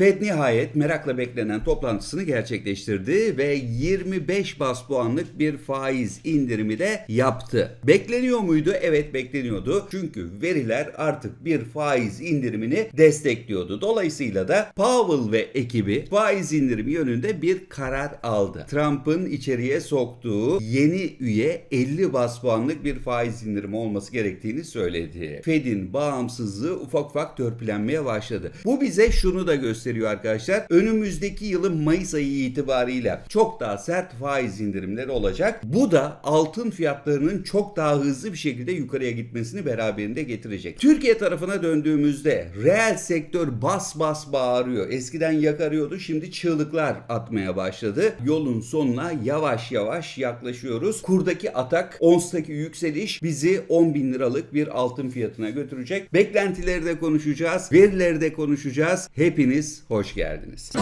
Fed nihayet merakla beklenen toplantısını gerçekleştirdi ve 25 bas puanlık bir faiz indirimi de yaptı. Bekleniyor muydu? Evet bekleniyordu. Çünkü veriler artık bir faiz indirimini destekliyordu. Dolayısıyla da Powell ve ekibi faiz indirimi yönünde bir karar aldı. Trump'ın içeriye soktuğu yeni üye 50 bas puanlık bir faiz indirimi olması gerektiğini söyledi. Fed'in bağımsızlığı ufak ufak törpülenmeye başladı. Bu bize şunu da gösteriyor arkadaşlar. Önümüzdeki yılın Mayıs ayı itibariyle çok daha sert faiz indirimleri olacak. Bu da altın fiyatlarının çok daha hızlı bir şekilde yukarıya gitmesini beraberinde getirecek. Türkiye tarafına döndüğümüzde reel sektör bas bas bağırıyor. Eskiden yakarıyordu şimdi çığlıklar atmaya başladı. Yolun sonuna yavaş yavaş yaklaşıyoruz. Kurdaki atak, onstaki yükseliş bizi 10 bin liralık bir altın fiyatına götürecek. Beklentileri de konuşacağız, verileri de konuşacağız. Hepiniz hoş geldiniz.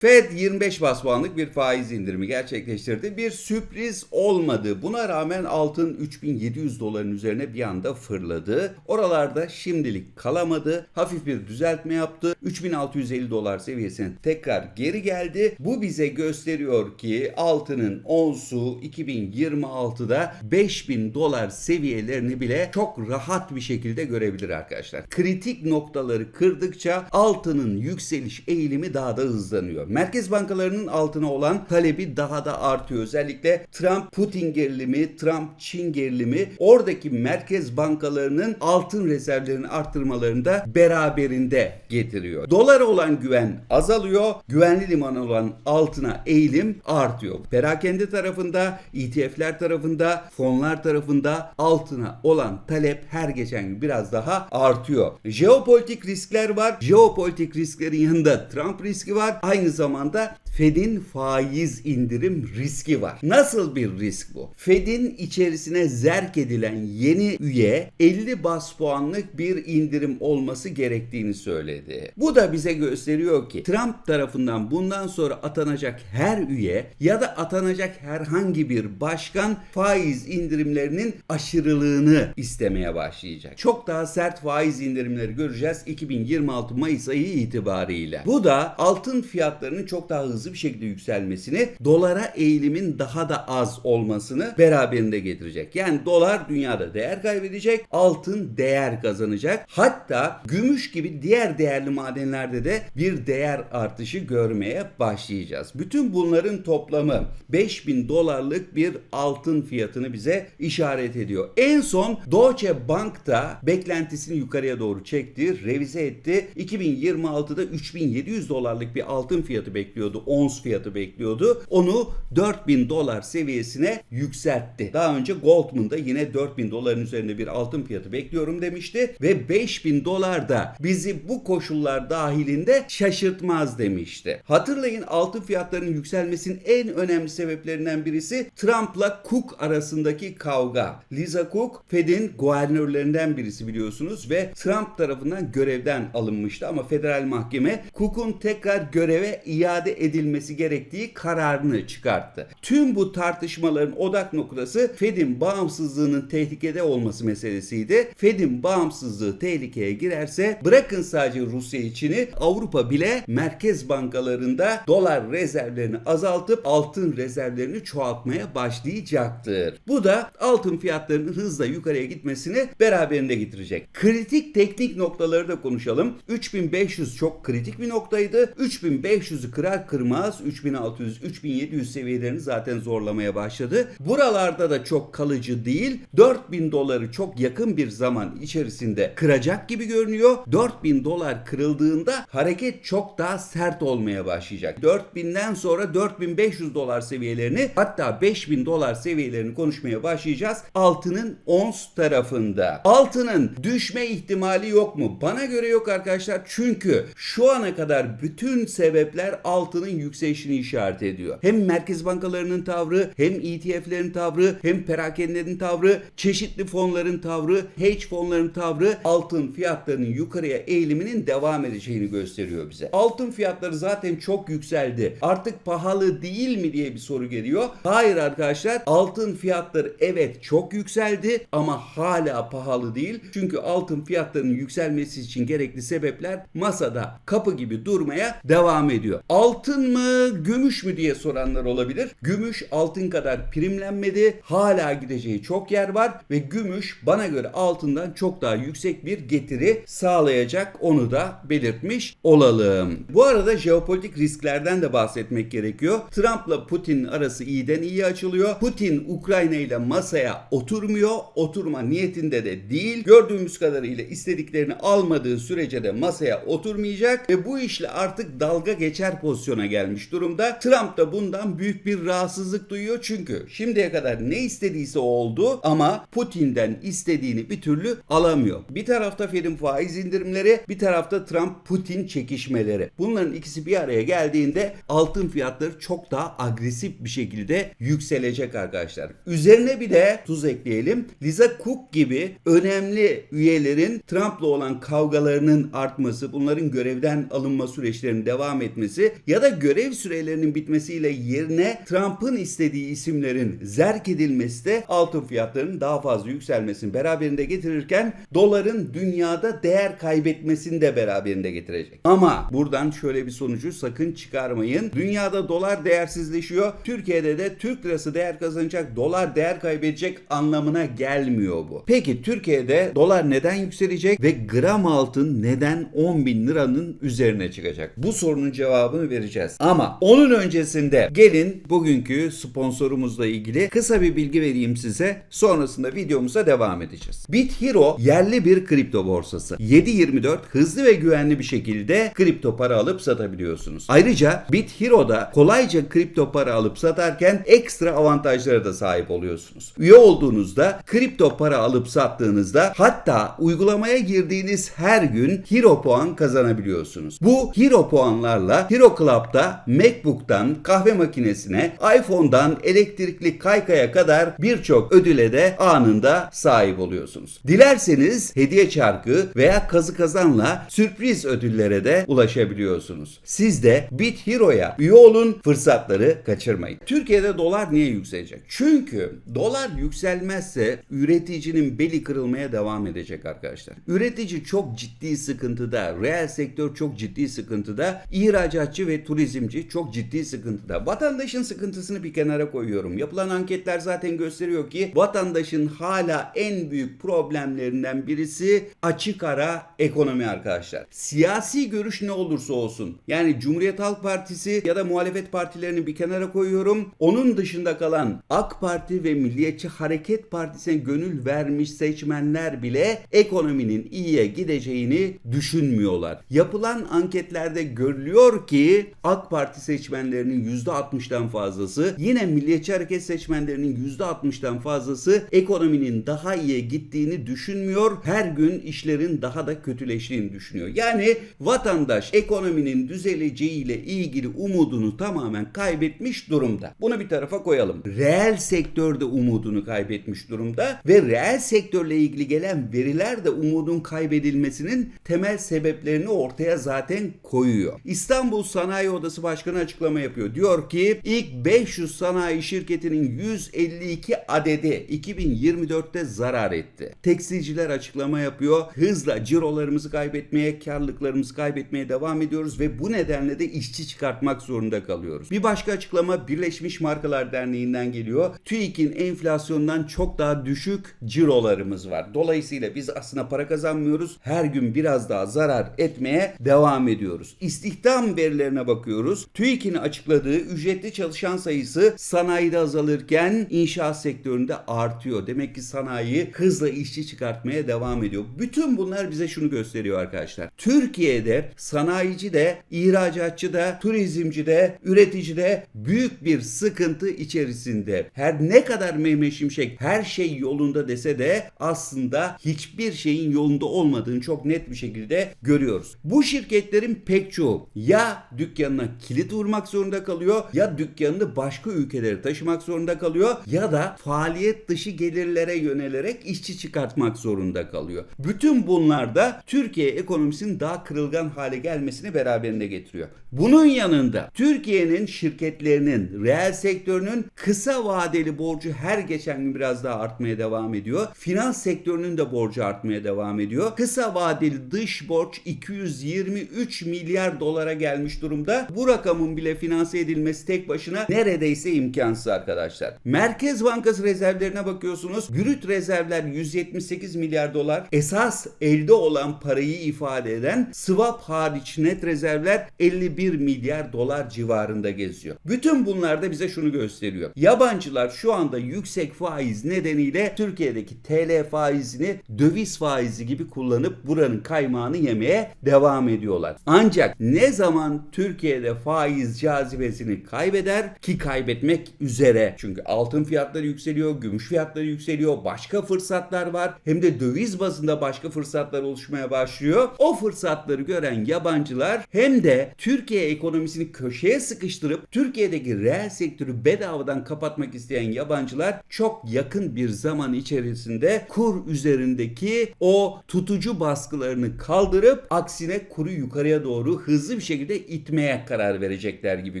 Fed 25 bas puanlık bir faiz indirimi gerçekleştirdi. Bir sürpriz olmadı. Buna rağmen altın 3700 doların üzerine bir anda fırladı. Oralarda şimdilik kalamadı. Hafif bir düzeltme yaptı. 3650 dolar seviyesine tekrar geri geldi. Bu bize gösteriyor ki altının onsu 2026'da 5000 dolar seviyelerini bile çok rahat bir şekilde görebilir arkadaşlar. Kritik noktaları kırdıkça altının yükseliş eğilimi daha da hızlanıyor. Merkez bankalarının altına olan talebi daha da artıyor. Özellikle Trump-Putin gerilimi, Trump-Çin gerilimi oradaki merkez bankalarının altın rezervlerini arttırmalarını da beraberinde getiriyor. Dolara olan güven azalıyor. Güvenli liman olan altına eğilim artıyor. Perakende tarafında, ETF'ler tarafında, fonlar tarafında altına olan talep her geçen gün biraz daha artıyor. Jeopolitik riskler var. Jeopolitik risklerin yanında Trump riski var. Aynı zamanda Fed'in faiz indirim riski var. Nasıl bir risk bu? Fed'in içerisine zerk edilen yeni üye 50 bas puanlık bir indirim olması gerektiğini söyledi. Bu da bize gösteriyor ki Trump tarafından bundan sonra atanacak her üye ya da atanacak herhangi bir başkan faiz indirimlerinin aşırılığını istemeye başlayacak. Çok daha sert faiz indirimleri göreceğiz 2026 Mayıs ayı itibariyle. Bu da altın fiyatlarının çok daha hızlı bir şekilde yükselmesini, dolara eğilimin daha da az olmasını beraberinde getirecek. Yani dolar dünyada değer kaybedecek, altın değer kazanacak. Hatta gümüş gibi diğer değerli madenlerde de bir değer artışı görmeye başlayacağız. Bütün bunların toplamı 5000 dolarlık bir altın fiyatını bize işaret ediyor. En son Deutsche Bank da beklentisini yukarıya doğru çekti, revize etti. 2026'da 3700 dolarlık bir altın fiyatı bekliyordu. Ons fiyatı bekliyordu. Onu 4000 dolar seviyesine yükseltti. Daha önce Goldman da yine 4000 doların üzerinde bir altın fiyatı bekliyorum demişti ve 5000 dolar da bizi bu koşullar dahilinde şaşırtmaz demişti. Hatırlayın altın fiyatlarının yükselmesinin en önemli sebeplerinden birisi Trump'la Cook arasındaki kavga. Lisa Cook Fed'in guvernörlerinden birisi biliyorsunuz ve Trump tarafından görevden alınmıştı ama federal mahkeme Cook'un tekrar göreve iade edilmesi gerektiği kararını çıkarttı. Tüm bu tartışmaların odak noktası Fed'in bağımsızlığının tehlikede olması meselesiydi. Fed'in bağımsızlığı tehlikeye girerse bırakın sadece Rusya içini Avrupa bile merkez bankalarında dolar rezervlerini azaltıp altın rezervlerini çoğaltmaya başlayacaktır. Bu da altın fiyatlarının hızla yukarıya gitmesini beraberinde getirecek. Kritik teknik noktaları da konuşalım. 3500 çok kritik bir noktaydı. 3500'ü kırar kırmaz 3600 3700 seviyelerini zaten zorlamaya başladı. Buralarda da çok kalıcı değil. 4000 doları çok yakın bir zaman içerisinde kıracak gibi görünüyor. 4000 dolar kırıldığında hareket çok daha sert olmaya başlayacak. 4000'den sonra 4500 dolar seviyelerini hatta 5000 dolar seviyelerini konuşmaya başlayacağız. Altının ons tarafında. Altının düşme ihtimali yok mu? Bana göre yok arkadaşlar. Çünkü şu ana kadar bütün sebepler altının yükselişini işaret ediyor. Hem merkez bankalarının tavrı, hem ETF'lerin tavrı, hem perakendelerin tavrı, çeşitli fonların tavrı, hedge fonların tavrı altın fiyatlarının yukarıya eğiliminin devam edeceğini gösteriyor bize. Altın fiyatları zaten çok yükseldi. Artık pahalı değil mi diye bir soru geliyor. Hayır arkadaşlar altın fiyatları evet çok yükseldi ama hala pahalı değil. Çünkü altın fiyatlarının yükselmesi için gerekli sebepler masada kapı gibi durmaya devam ediyor. Altın mı gümüş mü diye soranlar olabilir. Gümüş altın kadar primlenmedi. Hala gideceği çok yer var ve gümüş bana göre altından çok daha yüksek bir getiri sağlayacak onu da belirtmiş olalım. Bu arada jeopolitik risklerden de bahsetmek gerekiyor. Trump'la Putin arası iyiden iyi açılıyor. Putin Ukrayna ile masaya oturmuyor. Oturma niyetinde de değil. Gördüğümüz kadarıyla istediklerini almadığı sürece de masaya oturmayacak ve bu işle artık dalga geçer pozisyona gelmiş durumda. Trump da bundan büyük bir rahatsızlık duyuyor çünkü şimdiye kadar ne istediyse oldu ama Putin'den istediğini bir türlü alamıyor. Bir tarafta Fed'in faiz indirimleri, bir tarafta Trump-Putin çekişmeleri. Bunların ikisi bir araya geldiğinde altın fiyatları çok daha agresif bir şekilde yükselecek arkadaşlar. Üzerine bir de tuz ekleyelim. Lisa Cook gibi önemli üyelerin Trump'la olan kavgalarının artması, bunların görevden alınma süreçlerinin devam etmesi ya da görev sürelerinin bitmesiyle yerine Trump'ın istediği isimlerin zerk edilmesi de altın fiyatlarının daha fazla yükselmesini beraberinde getirirken doların dünyada değer kaybetmesini de beraberinde getirecek. Ama buradan şöyle bir sonucu sakın çıkarmayın. Dünyada dolar değersizleşiyor. Türkiye'de de Türk lirası değer kazanacak, dolar değer kaybedecek anlamına gelmiyor bu. Peki Türkiye'de dolar neden yükselecek ve gram altın neden 10 bin liranın üzerine çıkacak? Bu sorunun cevabını vereceğiz. Ama onun öncesinde gelin bugünkü sponsorumuzla ilgili kısa bir bilgi vereyim size. Sonrasında videomuza devam edeceğiz. BitHero yerli bir kripto borsası. 7/24 hızlı ve güvenli bir şekilde kripto para alıp satabiliyorsunuz. Ayrıca BitHero'da kolayca kripto para alıp satarken ekstra avantajlara da sahip oluyorsunuz. Üye olduğunuzda kripto para alıp sattığınızda hatta uygulamaya girdiğiniz her gün Hero puan kazanabiliyorsunuz. Bu Hero puanlarla Hero Club'da MacBook'tan kahve makinesine, iPhone'dan elektrikli kaykaya kadar birçok ödüle de anında sahip oluyorsunuz. Dilerseniz hediye çarkı veya kazı kazanla sürpriz ödüllere de ulaşabiliyorsunuz. Siz de Bit Hero'ya üye olun, fırsatları kaçırmayın. Türkiye'de dolar niye yükselecek? Çünkü dolar yükselmezse üreticinin beli kırılmaya devam edecek arkadaşlar. Üretici çok ciddi sıkıntıda, reel sektör çok ciddi sıkıntıda, ihracatçı ve turizmci çok ciddi sıkıntıda. Vatandaşın sıkıntısını bir kenara koyuyorum. Yapılan anketler zaten gösteriyor ki vatandaşın hala en büyük problemlerinden birisi açık ara ekonomi arkadaşlar. Siyasi görüş ne olursa olsun. Yani Cumhuriyet Halk Partisi ya da muhalefet partilerini bir kenara koyuyorum. Onun dışında kalan AK Parti ve Milliyetçi Hareket Partisi'ne gönül vermiş seçmenler bile ekonominin iyiye gideceğini düşünmüyorlar. Yapılan anketlerde görülüyor ki AK Parti seçmenlerinin %60'dan fazlası yine Milliyetçi Hareket seçmenlerinin %60'dan fazlası ekonominin daha iyiye gittiğini düşünmüyor. Her gün işlerin daha da kötüleştiğini düşünüyor. Yani vatandaş ekonominin düzeleceğiyle ilgili umudunu tamamen kaybetmiş durumda. Bunu bir tarafa koyalım. Reel sektörde umudunu kaybetmiş durumda ve reel sektörle ilgili gelen veriler de umudun kaybedilmesinin temel sebeplerini ortaya zaten koyuyor. İstanbul Sanayi Odası Başkanı açıklama yapıyor. Diyor ki ilk 500 sanayi şirketinin 152 adedi 2024'te zarar etti. Tekstilciler açıklama yapıyor. Hızla cirolarımızı kaybetmeye, karlılıklarımızı kaybetmeye devam ediyoruz ve bu nedenle de işçi çıkartmak zorunda kalıyoruz. Bir başka açıklama Birleşmiş Markalar Derneği'nden geliyor. TÜİK'in enflasyondan çok daha düşük cirolarımız var. Dolayısıyla biz aslında para kazanmıyoruz. Her gün biraz daha zarar etmeye devam ediyoruz. İstihdam verilerine bakıyoruz. TÜİK'in açıkladığı ücretli çalışan sayısı sanayide azalırken inşaat sektöründe artıyor. Demek ki sanayi hızla işçi çıkartmaya devam ediyor. Bütün bunlar bize şunu gösteriyor arkadaşlar. Türkiye'de sanayici de, ihracatçı da, turizmci de, üretici de büyük bir sıkıntı içerisinde. Her ne kadar Mehmet Şimşek her şey yolunda dese de aslında hiçbir şeyin yolunda olmadığını çok net bir şekilde görüyoruz. Bu şirketlerin pek çoğu ya dükkanına kilit vurmak zorunda kalıyor ya dükkanını başka ülkelere taşımak zorunda kalıyor ya da faaliyet dışı gelirlere yönelerek işçi çıkartmak zorunda kalıyor. Bütün bunlar da Türkiye ekonomisinin daha kırılgan hale gelmesini beraberinde getiriyor. Bunun yanında Türkiye'nin şirketlerinin, reel sektörünün kısa vadeli borcu her geçen gün biraz daha artmaya devam ediyor. Finans sektörünün de borcu artmaya devam ediyor. Kısa vadeli dış borç 223 milyar dolara gelmiş durumda. Bu rakamın bile finanse edilmesi tek başına neredeyse imkansız arkadaşlar. Merkez Bankası rezervlerine bakıyorsunuz. Brüt rezervler 178 milyar dolar. Esas elde olan parayı ifade eden swap hariç net rezervler 51 milyar dolar civarında geziyor. Bütün bunlar da bize şunu gösteriyor. Yabancılar şu anda yüksek faiz nedeniyle Türkiye'deki TL faizini döviz faizi gibi kullanıp buranın kaymağını yemeye devam ediyorlar. Ancak ne zaman Türkiye'de faiz cazibesini kaybeder ki kaybetmek üzere. Çünkü altın fiyatları yükseliyor, gümüş fiyatları yükseliyor, başka fırsatlar var. Hem de döviz bazında başka fırsatlar oluşmaya başlıyor. O fırsatları gören yabancılar hem de Türkiye ekonomisini köşeye sıkıştırıp Türkiye'deki reel sektörü bedavadan kapatmak isteyen yabancılar çok yakın bir zaman içerisinde kur üzerindeki o tutucu baskılarını kaldırıp aksine kuru yukarıya doğru hızlı bir şekilde itmeye karar verecekler gibi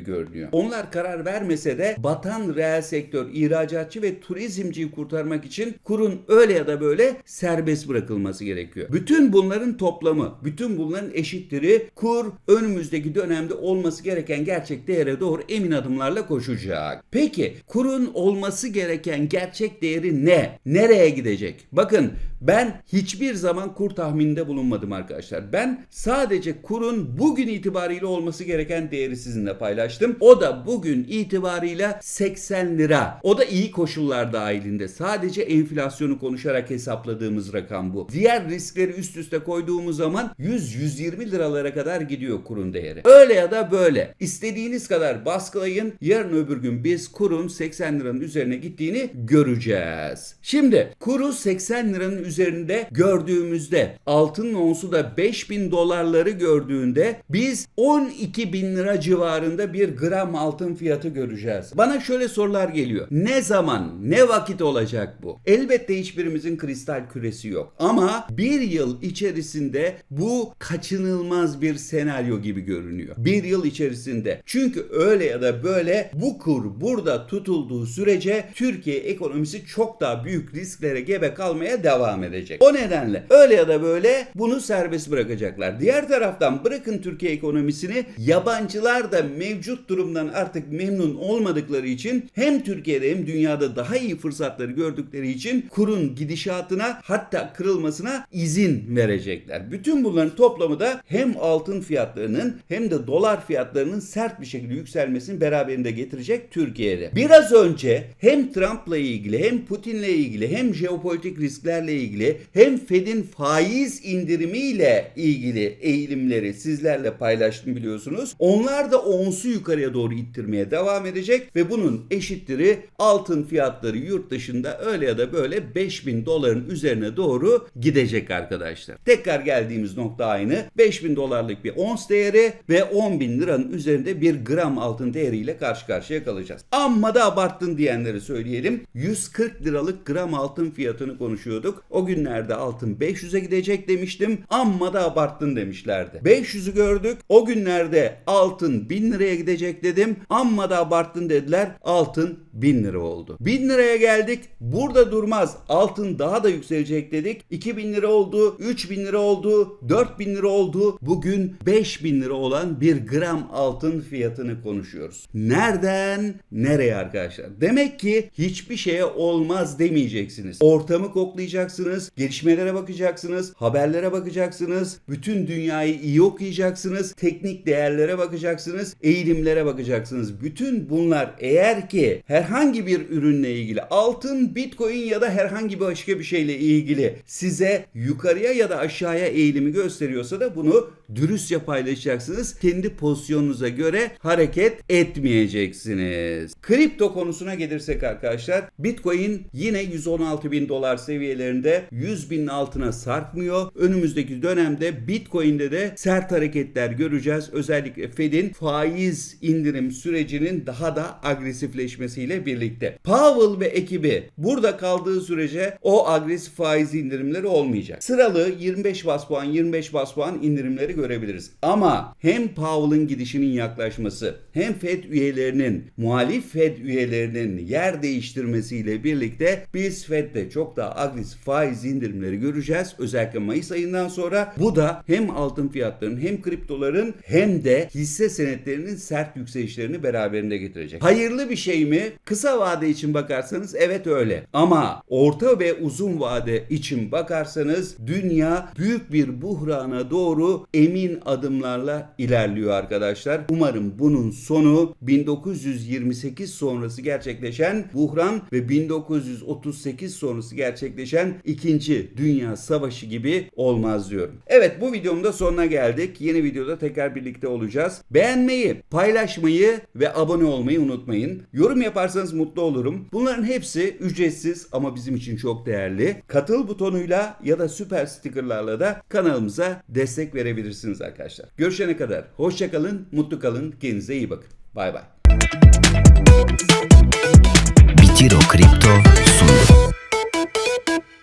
görünüyor. Onlar karar vermese de batan reel sektör, ihracatçı ve turizmciyi kurtarmak için kurun öyle ya da böyle serbest bırakılması gerekiyor. Bütün bunların toplamı, bütün bunların eşitleri kur önümüzdeki dönemde olması gereken gerçek değere doğru emin adımlarla koşacak. Peki kurun olması gereken gerçek değeri ne? Nereye gidecek? Bakın ben hiçbir zaman kur tahmininde bulunmadım arkadaşlar. Ben sadece kurun bugün itibariyle olması gereken değeri sizinle paylaştım. O da bugün itibarıyla 80 lira. O da iyi koşullar dahilinde. Sadece enflasyonu konuşarak hesapladığımız rakam bu. Diğer riskleri üst üste koyduğumuz zaman 100-120 liralara kadar gidiyor kurun değeri. Öyle ya da böyle. İstediğiniz kadar baskılayın. Yarın öbür gün biz kurun 80 liranın üzerine gittiğini göreceğiz. Şimdi kuru 80 liranın üzerinde gördüğümüzde altın onsu da 5000 dolarları gördüğünde biz 12 bin lira civarında bir gram altın fiyatı göreceğiz. Bana şöyle sorular geliyor. Ne zaman, ne vakit olacak bu? Elbette hiçbirimizin kristal küresi yok. Ama bir yıl içerisinde bu kaçınılmaz bir senaryo gibi görünüyor. Bir yıl içerisinde. Çünkü öyle ya da böyle bu kur burada tutulduğu sürece Türkiye ekonomisi çok daha büyük risklere gebe kalmaya devam edecek. O nedenle öyle ya da böyle bunu serbest bırakacaklar. Diğer taraftan bırakın Türkiye ekonomisini yabancılar da mevcut durumdan artık memnun olmadıkları için hem Türkiye'de hem dünyada daha iyi fırsatları gördükleri için kurun gidişatına hatta kırılmasına izin verecekler. Bütün bunların toplamı da hem altın fiyatlarının hem de dolar fiyatlarının sert bir şekilde yükselmesini beraberinde getirecek Türkiye'de. Biraz önce hem Trump'la ilgili hem Putin'le ilgili hem jeopolitik risklerle ilgili hem Fed'in faiz indirimiyle ilgili eğilimleri sizlerle paylaştım biliyorsunuz. Onlar da onsu yukarıya doğru ittirmeye devam edecek ve bunun eşitleri altın fiyatları yurt dışında öyle ya da böyle 5000 doların üzerine doğru gidecek arkadaşlar. Tekrar geldiğimiz nokta aynı. 5000 dolarlık bir ons değeri ve 10 bin liranın üzerinde bir gram altın değeriyle karşı karşıya kalacağız. Amma da abarttın diyenleri söyleyelim. 140 liralık gram altın fiyatını konuşuyorduk. O günlerde altın 500'e gidecek demiştim. Amma da abarttın demişlerdi. 500'ü gördük. O günlerde 1000 liraya gidecek dedim. Amma da abarttın dediler. Altın 1000 lira oldu. 1000 liraya geldik. Burada durmaz. Altın daha da yükselecek dedik. 2000 lira oldu. 3000 lira oldu. 4000 lira oldu. Bugün 5000 lira olan bir gram altın fiyatını konuşuyoruz. Nereden nereye arkadaşlar? Demek ki hiçbir şeye olmaz demeyeceksiniz. Ortamı koklayacaksınız. Gelişmelere bakacaksınız. Haberlere bakacaksınız. Bütün dünyayı iyi okuyacaksınız. Teknik değerlere bakacaksınız. Eğilimlere bakacaksınız. Bütün bunlar eğer ki herhangi bir ürünle ilgili altın, bitcoin ya da herhangi bir başka bir şeyle ilgili size yukarıya ya da aşağıya eğilimi gösteriyorsa da bunu dürüstçe paylaşacaksınız. Kendi pozisyonunuza göre hareket etmeyeceksiniz. Kripto konusuna gelirsek arkadaşlar Bitcoin yine 116 bin dolar seviyelerinde 100 binin altına sarkmıyor. Önümüzdeki dönemde Bitcoin'de de sert hareketler göreceğiz. Özellikle Fed'in faiz indirim sürecinin daha da agresifleşmesiyle birlikte. Powell ve ekibi burada kaldığı sürece o agresif faiz indirimleri olmayacak. Sıralı 25 bas puan 25 bas puan indirimleri görebiliriz. Ama hem Powell'ın gidişinin yaklaşması hem Fed üyelerinin muhalif Fed üyelerinin yer değiştirmesiyle birlikte biz Fed'de çok daha agresif faiz indirimleri göreceğiz. Özellikle Mayıs ayından sonra bu da hem altın fiyatlarının hem kriptoların hem de hisse senetlerinin sert yükselişlerini beraberinde getirecek. Hayırlı bir şey mi? Kısa vade için bakarsanız evet öyle. Ama orta ve uzun vade için bakarsanız dünya büyük bir buhrana doğru emin adımlarla ilerliyor arkadaşlar. Umarım bunun sonu 1928 sonrası gerçekleşen buhran ve 1938 sonrası gerçekleşen 2. Dünya Savaşı gibi olmaz diyorum. Evet bu videomun da sonuna geldik. Yeni videoda tekrar birlikte Beğenmeyi, paylaşmayı ve abone olmayı unutmayın. Yorum yaparsanız mutlu olurum. Bunların hepsi ücretsiz ama bizim için çok değerli. Katıl butonuyla ya da süper stickerlarla da kanalımıza destek verebilirsiniz arkadaşlar. Görüşene kadar hoşçakalın, mutlu kalın, kendinize iyi bakın. Bay bay. Bitiro Kripto